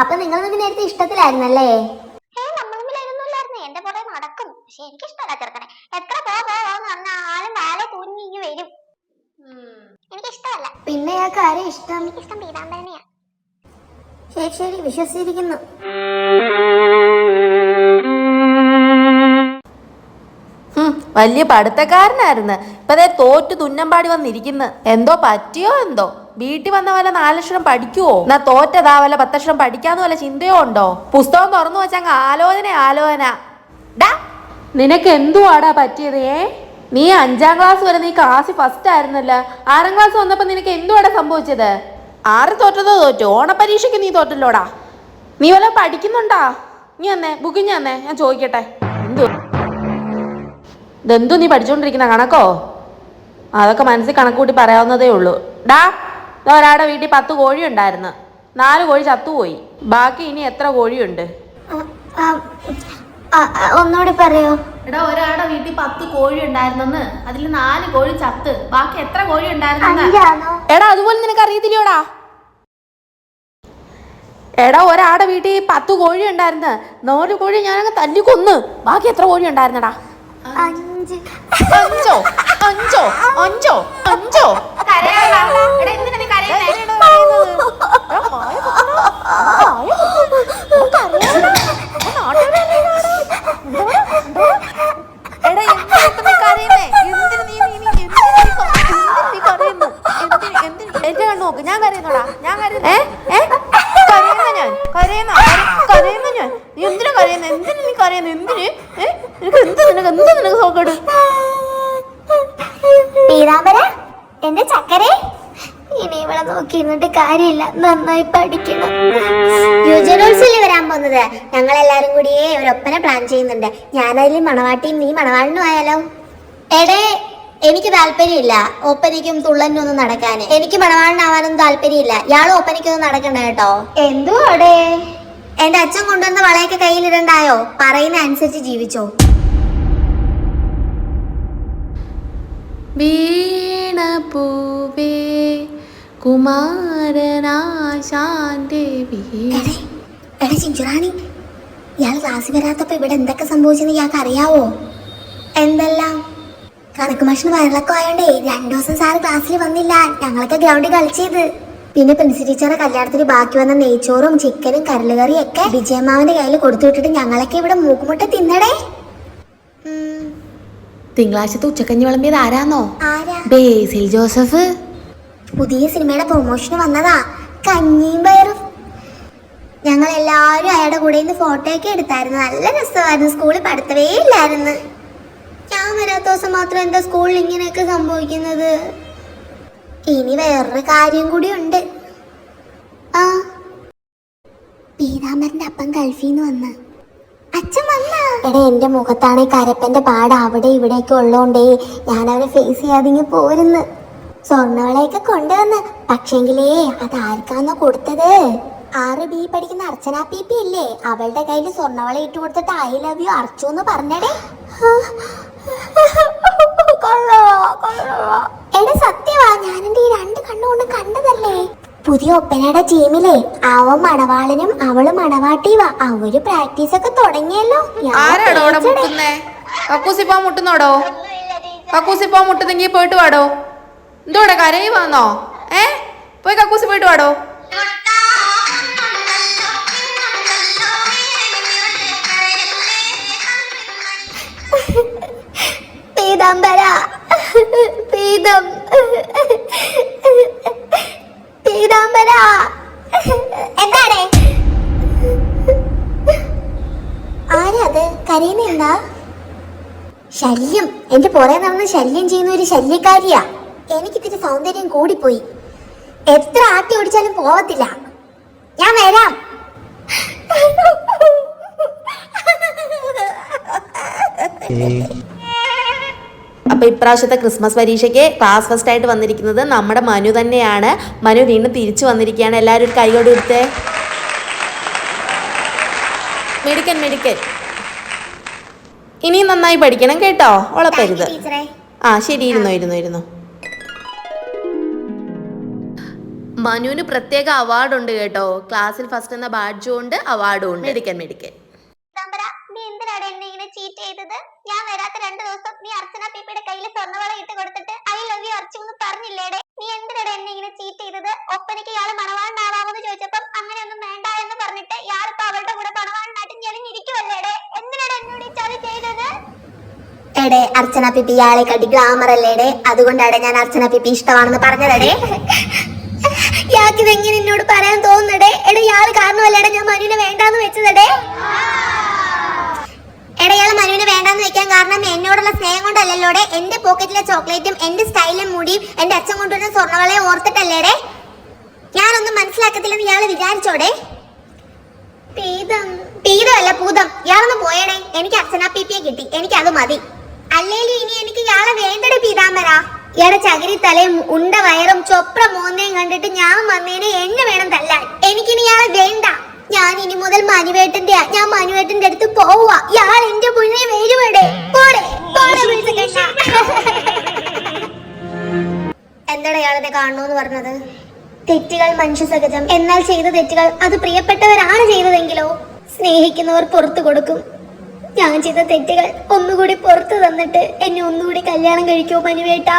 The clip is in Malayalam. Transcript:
അപ്പൊ നിങ്ങൾ തമ്മിൽ നേരത്തെ ഇഷ്ടത്തിലായിരുന്നല്ലേ? എന്റെ പുറകെ നടക്കും പക്ഷെ എനിക്ക് ഇഷ്ടമല്ല ചെറുക്കനെ. എത്ര പോ പോവാന്ന് പറഞ്ഞാലും വാലെ തൂങ്ങി വരും. എനിക്ക് ഇഷ്ടമല്ല പിന്നെ ഇയാൾക്ക് ആരെയും ഇഷ്ടം. എനിക്ക് ഇഷ്ടം പീതാംബരനെയാ. ശരി ശരി. വിശ്വസിച്ചിരിക്കുന്നു. വലിയ പഠിത്തക്കാരനായിരുന്നു. ഇപ്പൊ തോറ്റു തോറ്റ് തുന്നമ്പാടി വന്നിരിക്കുന്നു. എന്തോ പറ്റിയോ എന്തോ? വീട്ടിൽ വന്ന വല്ല നാലക്ഷരം പഠിക്കുവോ? എന്നാ തോറ്റതാ വല്ല പത്തക്ഷരം പഠിക്കാന്ന് വല്ല ചിന്തയോ ഉണ്ടോ? പുസ്തകം തുറന്നു വെച്ചങ്ങ് ആലോചന ആലോചന. ഡാ നിനക്ക് എന്തുവാടാ പറ്റിയത് ഏ? നീ അഞ്ചാം ക്ലാസ് വരെ നീ ക്ലാസ് ഫസ്റ്റ് ആയിരുന്നല്ലോ. ആറാം ക്ലാസ് വന്നപ്പോൾ നിനക്ക് എന്തുവാടാ സംഭവിച്ചത്? ആറ് തോറ്റതോ തോറ്റു. ഓണപരീക്ഷയ്ക്ക് നീ തോറ്റല്ലോടാ. നീ വല്ല പഠിക്കുന്നുണ്ടാ? നീ അന്നേ ബുക്കിങ് അന്നേ ഞാൻ ചോദിക്കട്ടെ. എന്തു ഇതെന്തു നീ പഠിച്ചുകൊണ്ടിരിക്കുന്ന കണക്കോ? അതൊക്കെ മനസ്സിൽ കണക്ക് കൂട്ടി പറയാവുന്നതേ ഉള്ളൂ. ഡാ ഒരാടെ വീട്ടിൽ പത്ത് കോഴി ഉണ്ടായിരുന്നു നാല് കോഴി ചത്തുപോയി. ബാക്കി ഇനി എത്ര കോഴിയുണ്ട്? ഒന്നുകൂടി പറയോ. എടാ ഒരാടെ വീട്ടിൽ പത്ത് കോഴി ഉണ്ടായിരുന്നെന്ന് അതിൽ നാല് കോഴി ചത്ത്. ബാക്കി എത്ര കോഴി ഉണ്ടായിരുന്നു എടാ അതുപോലെ നിനക്ക് അറിയത്തില്ലയോടാ. എടാ ഒരാടെ വീട്ടിൽ പത്ത് കോഴി ഉണ്ടായിരുന്നു നാല് കോഴി ഞാനങ്ങ് തല്ലി കൊന്ന് ബാക്കി എത്ര കോഴി ഉണ്ടായിരുന്നടാ അഞ്ച് അഞ്ചോ അഞ്ചോ അഞ്ചോ അഞ്ചോ. നോക്ക് ഞാൻ കരയുന്നോടാ ഞാൻ കരയുന്ന നീ എന്തിനു കരയുന്നത് അറിയുന്നത് എന്തിന്? നിനക്ക് എന്ത് നിനക്ക് എന്ത് നിനക്ക് സോക്കേട് എന്റെ ചക്കരെ ഇനി ഇവിടെ നോക്കി ഇരുന്നിട്ട് കാര്യമില്ല. നന്നായി പഠിക്കണം. യുവജനോത്സവം വരാൻ പോകുന്നത്? ഞങ്ങൾ എല്ലാരും കൂടിയേ ഒരു ഒപ്പന പ്ലാൻ ചെയ്യുന്നുണ്ട്. ഞാനതിൽ മണവാട്ടിയും നീ മണവാളിനും ആയാലോ? എടേ എനിക്ക് താല്പര്യമില്ല ഒപ്പനയ്ക്കും തുള്ളനും ഒന്നും നടക്കാൻ എനിക്ക് മണവാളിനാവാനൊന്നും താല്പര്യമില്ല. ഇയാളും ഒപ്പനയ്ക്കൊന്നും നടക്കണ്ട കേട്ടോ. എന്തുവാടേ? എന്റെ അച്ഛൻ കൊണ്ടുവന്ന വളയൊക്കെ കയ്യിലിടണ്ടായോ? പറയുന്ന അനുസരിച്ച് ജീവിച്ചോ? വീണ പൂവേ കുമാരനാശാന്റെ എടേ, ചിഞ്ചുറാണി ഇയാൾ ക്ലാസ്സിൽ വരാത്തപ്പോ ഇവിടെ എന്തൊക്കെ സംഭവിച്ചെന്ന് ഇയാൾക്ക് അറിയാവോ? എന്തെല്ലാം? കണക്ക് മഷിന് വയറിളക്കം ആയോണ്ടേ രണ്ടു ദിവസം സാറ് ക്ലാസ്സിൽ വന്നില്ല. ഞങ്ങളൊക്കെ ഗ്രൗണ്ടിൽ കളിച്ചത്. പിന്നെ പ്രിൻസി ടീച്ചറെ കല്യാണത്തിന് ബാക്കി വന്ന നെയ്ച്ചോറും ചിക്കനും കരലുകറിയും ഒക്കെ വിജയമാവന്റെ കയ്യിൽ കൊടുത്തു വിട്ടിട്ട് ഞങ്ങളൊക്കെ ഇവിടെ മൂക്കുമുട്ട തിന്നടേ തിങ്കളാഴ്ചത്തെ ഉച്ചക്കഞ്ഞി വിളമ്പിയത് ആരാന്നോ? ആരാ? ബേസിൽ ജോസഫ്. പുതിയ സിനിമയുടെ പ്രൊമോഷന് വന്നതാ. കഞ്ഞിയും പയറും. ഞങ്ങൾ എല്ലാവരും അയാളുടെ കൂടെ നിന്ന് ഫോട്ടോ ഒക്കെ എടുത്തായിരുന്നു. നല്ല രസമായിരുന്നു. സ്കൂളിൽ പഠിത്തവേ ഇല്ലായിരുന്നു. ഞാൻ വരാത്ത ദിവസം മാത്രം എന്താ സ്കൂളിൽ ഇങ്ങനെയൊക്കെ സംഭവിക്കുന്നത്? ഇനി വേറൊരു കാര്യം കൂടി ഉണ്ട് ആ പീതാമരന്റെ അപ്പം ഗൾഫിൽ നിന്ന് വന്ന. അച്ഛൻ വന്ന? എടാ എന്റെ മുഖത്താണ് കരപ്പന്റെ പാട് അവിടെ ഇവിടെയൊക്കെ ഉള്ളോണ്ടേ ഞാൻ അവനെ ഫേസ് ചെയ്യാതിങ്ങി പോരുന്നു. സ്വർണവളയൊക്കെ കൊണ്ടുവന്ന്. പക്ഷെങ്കിലേ അത് ആർക്കാന്നോ കൊടുത്തത്? ആറ് ബി പഠിക്കുന്ന അർച്ചന പി പി ഇല്ലേ അവളുടെ കയ്യിൽ സ്വർണവള ഇട്ട് കൊടുത്തിട്ട് ഐ ലവ് യു അർച്ചു എന്ന് പറഞ്ഞടേ എടാ സത്യവാ ഞാൻ എന്റെ ഈ രണ്ട് കണ്ണുകൊണ്ട് കണ്ടതല്ലേ? പുതിയ ഒപ്പനയുടെ ടീമിലെ അവൻ മടവാളനും അവൾ മണവാട്ടിയുവാ അവർ പ്രാക്ടീസ് ഒക്കെ തുടങ്ങിയല്ലോ. ഞാൻ ആരാടോ അവിടെ പേടിച്ചെടേ. മുട്ടുന്നേ? കക്കൂസിപ്പോ മുട്ടുന്നോടോ? കക്കൂസിപ്പോ പോയിട്ട് വാടോ. എന്തോടെ വന്നോ ഏ? പോയി കക്കൂസി പോയിട്ട് വാടോ. പീതാംബര. ശല്യം. എന്റെ പുറകെ നടന്ന് ശല്യം ചെയ്യുന്ന ഒരു ശല്യക്കാരിയാ. എനിക്കിത്തിരി സൗന്ദര്യം കൂടിപ്പോയി. എത്ര ആട്ടി ഓടിച്ചാലും പോവത്തില്ല. ഞാൻ വരാം. അപ്പൊ ഇപ്രാവശ്യത്തെ ക്രിസ്മസ് പരീക്ഷയ്ക്ക് ക്ലാസ് ഫസ്റ്റ് ആയിട്ട് വന്നിരിക്കുന്നത് നമ്മുടെ മനു തന്നെയാണ്. മനു വീണ്ടും തിരിച്ചു വന്നിരിക്കുകയാണ്. എല്ലാവരും ഒരു കൈയോടെ എടുത്തേ മെഡിക്കൻ മെഡിക്കൻ ഇനിയും നന്നായി പഠിക്കണം കേട്ടോ. ഉളപ്പരുത് ആ ശരി ഇരുന്നു ഇരുന്നു ഇരുന്നു. മനുവിന് പ്രത്യേക അവാർഡ് ഉണ്ട് കേട്ടോ. ക്ലാസ്സിൽ ഫസ്റ്റ് എന്ന ബാഡ്ജും ഉണ്ട് അവാർഡും ഉണ്ട്. മേടിക്കാൻ മേടിക്കാൻ. നീ എന്തിനാണ് എന്നെ ഇങ്ങനെ ചീറ്റ് ചെയ്തത്? ഞാൻ വരാത്ത രണ്ട് ദിവസം നീ അർച്ചന പീപ്പിയുടെ കയ്യിൽ സ്വർണവള ഇട്ട് കൊടുത്തിട്ട് ഐ ലവ് യു അർച്ചു എന്ന് പറഞ്ഞില്ലേടെ. നീ എന്തിനാണ് എന്നെ ഇങ്ങനെ ചീറ്റ് ചെയ്തത്? ഒപ്പനയ്ക്ക് ഇയാൾ മണവാളിനാവാമെന്ന് ചോദിച്ചപ്പം അങ്ങനെയൊന്നും വേണ്ട എന്ന് പറഞ്ഞിട്ട് ഇയാളിപ്പോ അവളുടെ കൂടെ മണവാളിനായിട്ട് ഞെളിഞ്ഞിരിക്കുവല്ലേടെ എന്തിനാണ് എന്നോട് ഈ ചതി ചെയ്തത് എടേ അർച്ചന പിപ്പി ഇയാളെ കടി ഗ്ലാമർ അല്ലേടെ? അതുകൊണ്ടാണ് ഞാൻ അർച്ചന പിപ്പി ഇഷ്ടമാണെന്ന് പറഞ്ഞതടേ ഇയാൾക്ക് ഇതെങ്ങനെ എന്നോട് പറയാൻ തോന്നുന്നടേ എടെ ഇയാൾ കാരണമല്ലേടെ ഞാൻ മനുവിനെ വേണ്ടാന്ന് വെച്ചതടേ? ഇയാൾ മനുവിനെ വേണ്ടാന്ന് വെക്കാൻ കാരണം എന്നോടുള്ള സ്നേഹം കൊണ്ടല്ലല്ലോടെ? എന്റെ പോക്കറ്റിലെ ചോക്ലേറ്റും എന്റെ സ്റ്റൈലും മുടിയും എന്റെ അച്ഛൻ കൊണ്ടുവരുന്ന സ്വർണവളയും ഓർത്തിട്ടല്ലേടെ? ഞാനൊന്നും മനസ്സിലാക്കത്തില്ലെന്ന് ഇയാൾ വിചാരിച്ചോടെ? പീതം. പീതമല്ല പൂതം. ഇയാളൊന്ന് പോയടേ. എനിക്ക് അച്ഛനാ പി പിയെ കിട്ടി. എനിക്ക് അത് മതി അല്ലേലും ഇനി എനിക്ക് ഇയാളെ വേണ്ടടേ ഇയാടെ ചകിരി തലയും ഉണ്ട വയറും ചൊപ്ര മോന്നയും കണ്ടിട്ട് ഞാൻ വന്നേനെ എന്നെ വേണം തല്ലാൻ. എനിക്കിനി ഇയാളെ വേണ്ട. ഞാൻ ഇനി മുതൽ മനുവേട്ടന്റെ ഞാൻ മനുവേട്ടന്റെ അടുത്ത് പോവുക ഇയാൾ എന്റെ മുന്നിൽ വരുവടേ പോടെ. എന്താടാ ഇയാളെ കാണണോന്ന് പറഞ്ഞത്? തെറ്റുകൾ മനുഷ്യ സഹജം. എന്നാൽ ചെയ്ത തെറ്റുകൾ അത് പ്രിയപ്പെട്ടവരാണ് ചെയ്തതെങ്കിലോ? സ്നേഹിക്കുന്നവർ പുറത്തു കൊടുക്കും. ഞാൻ ചെയ്ത തെറ്റുകൾ ഒന്നുകൂടി പുറത്തു തന്നിട്ട് എന്നെ ഒന്നുകൂടി കല്യാണം കഴിക്കോ മനുവേട്ടാ.